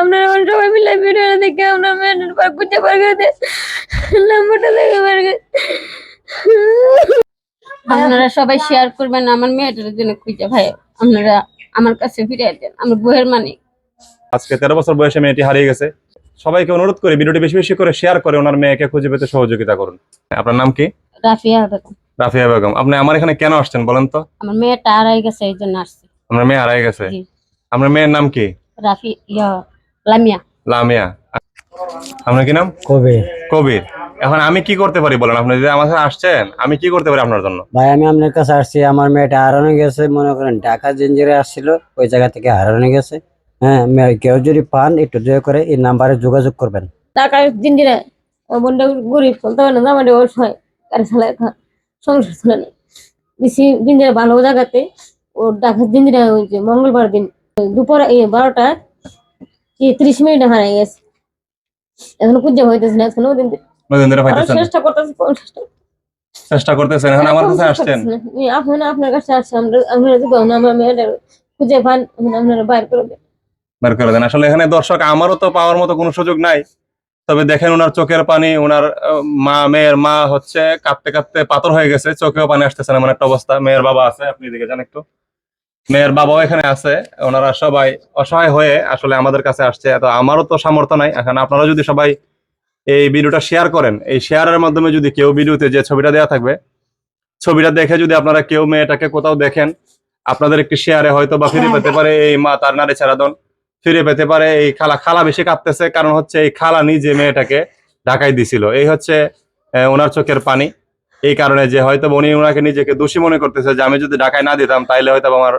আপনারা আমার সবাই মিলে ভিডিও দেখে আমরা মেয়েটার পর খুঁজে পার করে দেন নাম্বারটা দেখে পার করে আপনারা সবাই শেয়ার করবেন আমার মেয়েটার জন্য খুঁজে ভাই। আপনারা আমার কাছে ফিরে দেন আমার বইয়ের মানে। আজকে তেরো বছর বয়সে মেয়েটি হারিয়ে গেছে। সবাইকে অনুরোধ করে ভিডিওটি বেশি বেশি করে শেয়ার করে ওনার মেয়েকে খুঁজে পেতে সহযোগিতা করুন। আপনার নাম কি? রাফিয়া বেগম। রাফিয়া বেগম। আপনি আমার এখানে কেন আসছেন বলেন তো? আমার মেয়েটা হারাই গেছে এই জন্য আসছে। আপনার মেয়ে হারিয়ে গেছে। আপনার মেয়ের নাম কি? রাফি ইয়া। লামিয়া। লামিয়া। আপনার কি নাম? কবে কবির। এখন আমি কি করতে পারি বলেন আপনি? যদি আমার সাথে আসছেন আমি কি করতে পারি আপনার জন্য? ভাই আমি আপনার কাছে আসছি। আমার মেয়েটা হারানো গেছে মনে করেন ঢাকা জেঞ্জিরে আসছিল ওই জায়গা থেকে হারানো গেছে। হ্যাঁ কেউ যদি পান একটু দয়া করে এই নাম্বারে যোগাযোগ করবেন। টাকা জিন্দিরা আমার বোনটা গরিব চলতে পারে না আমাদের অসহায় গাড়ি চালায় সংসার চলে না। দিছি জিন্দিরা ভালো জায়গাতে। ও ঢাকা জিন্দিরা হয়েছে মঙ্গলবার দিন দুপুর এই বারোটা কি ত্রিশ মিনিট হারাই গেছে এখনও পূজা হইতেছে না এখনও দিন। ধরে পাইতেছেন চেষ্টা করতেছি চেষ্টা করতেছেন এখন আমার কাছে আসছেন? আপনি আপনার কাছে আসছে আমরা আপনারা যদি আমার মেয়েটার খুঁজে পান আপনারা বাইর করে দেন। বের করে দেন। আসলে এখানে দর্শক আমারও তো পাওয়ার মতো কোনো সুযোগ নাই। তবে দেখেন ওনার চোখের পানি ওনার মা মেয়ের মা হচ্ছে কাঁপতে কাঁপতে পাথর হয়ে গেছে চোখেও পানি আসতেছে না এমন একটা অবস্থা। মেয়ের বাবা আছে আপনি দিকে যান একটু। মেয়ের বাবাও এখানে আছে ওনারা সবাই অসহায় হয়ে আসলে আমাদের কাছে আসছে। তো আমারও তো সামর্থ্য নাই। এখন আপনারা যদি সবাই এই ভিডিওটা শেয়ার করেন এই শেয়ারের মাধ্যমে যদি কেউ ভিডিওতে যে ছবিটা দেওয়া থাকবে ছবিটা দেখে যদি আপনারা কেউ মেয়েটাকে কোথাও দেখেন আপনাদের একটি শেয়ারে হয়তো বা ফিরে পেতে পারে এই মা তার নারী ছাড়াদন ফিরে পেতে পারে এই খালা খালা বেশি কাঁপতেছে কারণ হচ্ছে এই খালা নিজে মেয়েটাকে ঢাকায় দিছিল এই হচ্ছে ওনার চোখের পানি। এই কারণে যে হয়তো উনি ওনাকে নিজেকে দোষী মনে করতেছে যে আমি যদি ঢাকায় না দিতাম তাইলে হয়তো আমার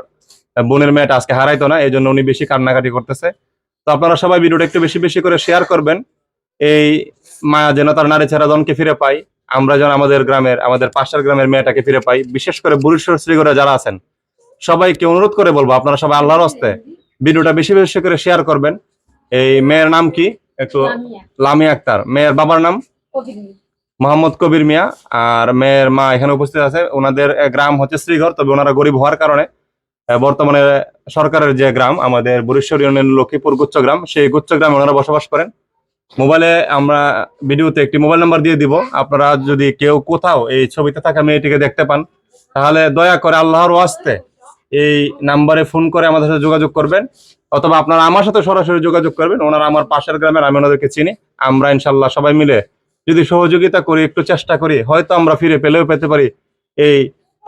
বোনের মেয়েটা আজকে হারাইতো না এই জন্য উনি বেশি কান্নাকাটি করতেছে। তো আপনারা সবাই ভিডিওটা একটু বেশি বেশি করে শেয়ার করবেন। এই মা যেন তার নারী ছাড়াদনকে ফিরে পাই আমরা যেন আমাদের গ্রামের আমাদের পাশের গ্রামের মেয়েটাকে ফিরে পাই বিশেষ করে বুড়িশ্বর শ্রীগড়ে যারা আছেন সবাইকে অনুরোধ করে বলব আপনারা সবাই আল্লাহর হস্তে ভিডিওটা বেশি বেশি করে শেয়ার করবেন। এই মেয়ের নাম কি? একটু লামি আক্তার। মেয়ের বাবার নাম? মোহাম্মদ কবির মিয়া। আর মেয়ের মা এখানে উপস্থিত আছে। ওনাদের গ্রাম হচ্ছে শ্রীঘর তবে ওনারা গরিব হওয়ার কারণে বর্তমানে সরকারের যে গ্রাম, আমাদের বুড়েশ্বর ইউনিয়ন লক্ষ্মীপুর গুচ্ছ গ্রাম, সেই গুচ্ছ গ্রামে ওনারা বসবাস করেন। মোবাইলে আমরা ভিডিওতে একটি মোবাইল নাম্বার দিয়ে দিব। আপনারা যদি কেউ কোথাও এই ছবিতে থাকা মেয়েটিকে দেখতে পান, তাহলে দয়া করে আল্লাহর ওয়াস্তে এই নাম্বারে ফোন করে আমাদের সাথে যোগাযোগ করবেন। অথবা আপনারা আমার সাথে সরাসরি যোগাযোগ করবেন। ওনারা আমার পাশের গ্রামের, আমি ওনাদেরকে চিনি। আমরা ইনশাল্লাহ সবাই মিলে যদি সহযোগিতা করি, একটু চেষ্টা করি, হয়তো আমরা ফিরে পেলেও পেতে পারি এই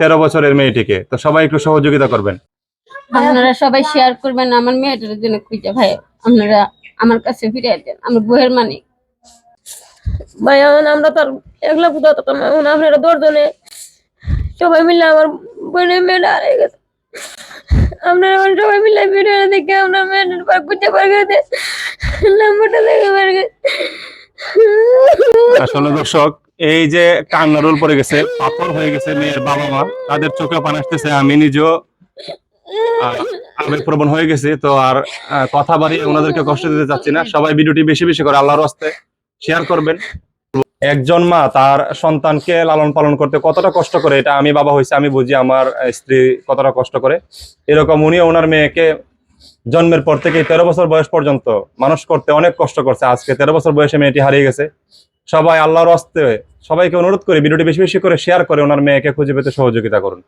তেরো বছরের মেয়েটিকে। তো সবাই একটু সহযোগিতা করবেন। আপনারা সবাই শেয়ার করবেন আমার মেয়েটার জন্য খুঁজে ভাই আপনারা আমার কাছে ফিরে দেন আমার বইয়ের মানে ভাই আমরা তো আর একলা তো না এখন আপনারা দশজনে সবাই মিলে আমার বোনের মেয়েটা হারিয়ে গেছে। আপনারা সবাই মিলে ভিডিও দেখে আমরা মেয়েটার পর খুঁজে পার করে নাম্বারটা দেখে পার আসলে দর্শক এই যে কান্নার রোল পড়ে গেছে পাথর হয়ে গেছে মেয়ের বাবা মা তাদের চোখে পানি আসতেছে আমি নিজেও আহ, আবেগপ্রবণ হয়ে গেছি তো আর কথা বাড়িয়ে ওনাদেরকে কষ্ট দিতে চাচ্ছি না। সবাই ভিডিওটি বেশি বেশি করে আল্লাহর হস্তে শেয়ার করবেন। একজন মা তার সন্তানকে লালন পালন করতে কতটা কষ্ট করে এটা আমি বাবা হয়েছে আমি বুঝি আমার স্ত্রী কতটা কষ্ট করে। এরকম উনি ওনার মেয়েকে জন্মের পর থেকে তেরো বছর বয়স পর্যন্ত মানুষ করতে অনেক কষ্ট করছে। আজকে তেরো বছর বয়সে মেয়েটি হারিয়ে গেছে। সবাই আল্লাহর হস্তে সবাইকে অনুরোধ করি ভিডিওটি বেশি বেশি করে শেয়ার করে ওনার মেয়েকে খুঁজে পেতে সহযোগিতা করুন।